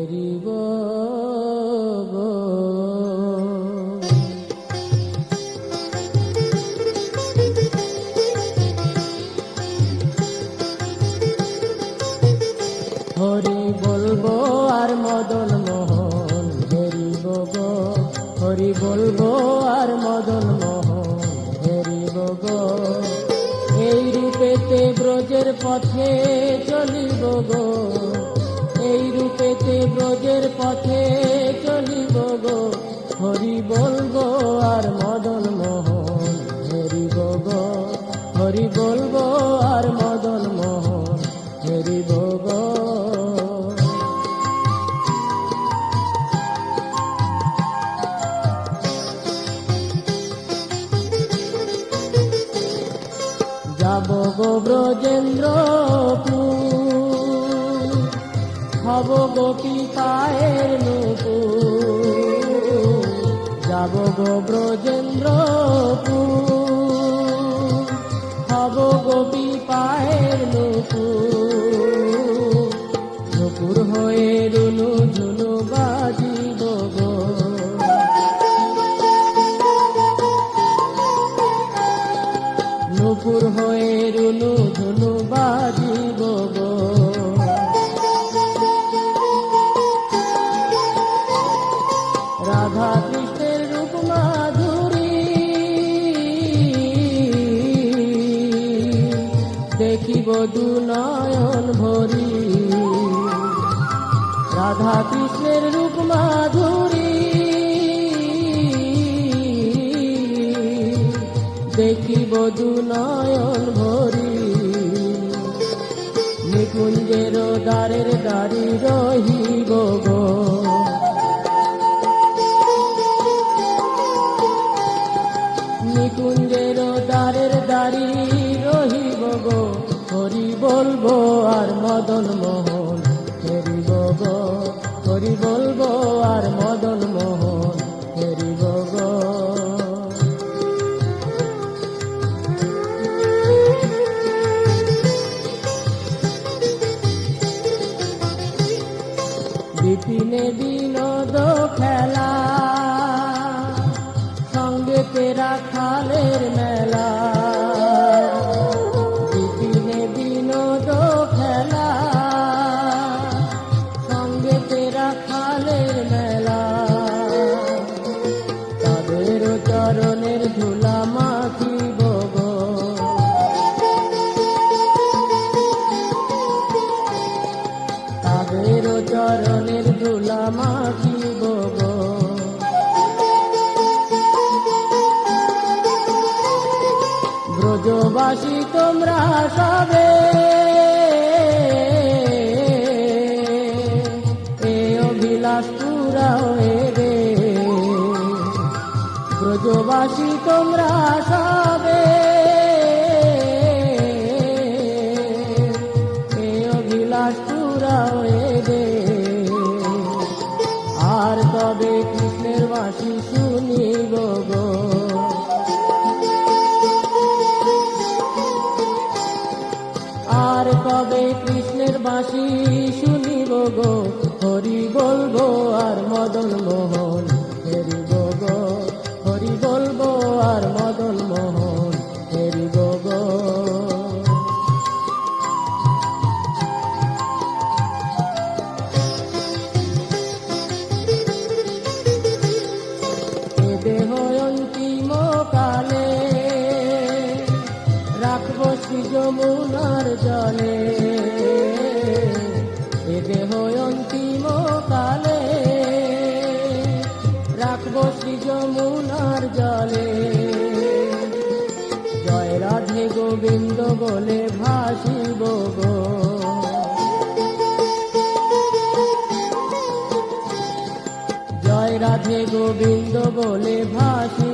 ফেরিব হরি বলব আর মদন মোহন হেরিব গো। হরি বলব আর মদন মোহন হেরিব গো। এই রূপেতে ব্রজের পথে চলি বগ রূপেতে ব্রজের পথে চলিব গো। হরি বলব আর মদন মোহন হেরিব গো হরি বলব আর মদন মোহন হেরিব গো যাব গো ব্রজেন্দ্র হব গোপী পায়ের নুপু যাব গো ব্রজেন্দ্র হব গোপী পায়ের নুপু নুপুর হয়ে রুনু ঝুনু বাজিব গো। নুপুর হয়ে রুনু দেখিব নয়ন ভরি। রাধা কৃষ্ণের রূপ মাধুরী। দেখিব নয়ন ভরি। নিকুঞ্জের দ্বারের দাঁড়ি রহিব গো। নিকুঞ্জের দ্বারের দাঁড়ি বলব আর মদন মোহন হেরিব গো হরি বলব আর মদন মোহন হেরিব গো। বিপিনে বিনোদ খেলা, সঙ্গে তেরা খালের মেলা তাদের চরণের ধুলা মাখিব ব্রজবাসী, তোমরা সবে এ অভিলাষ পুরা রে ব্রজবাসী, তোমরা সবে এ অভিলাষ পুরা রে আর তবে কৃষ্ণের বাসি শুনি গো। আর কবে কৃষ্ণের বাসি শুনিব গো, হরি বলব আর যমুনার জলে। এ দেহ অন্তিম কালে রাখব শ্রী যমুনার জলে। জয় রাধে গোবিন্দ বলে ভাসিব গো। জয় রাধে গোবিন্দ বলে ভাসিব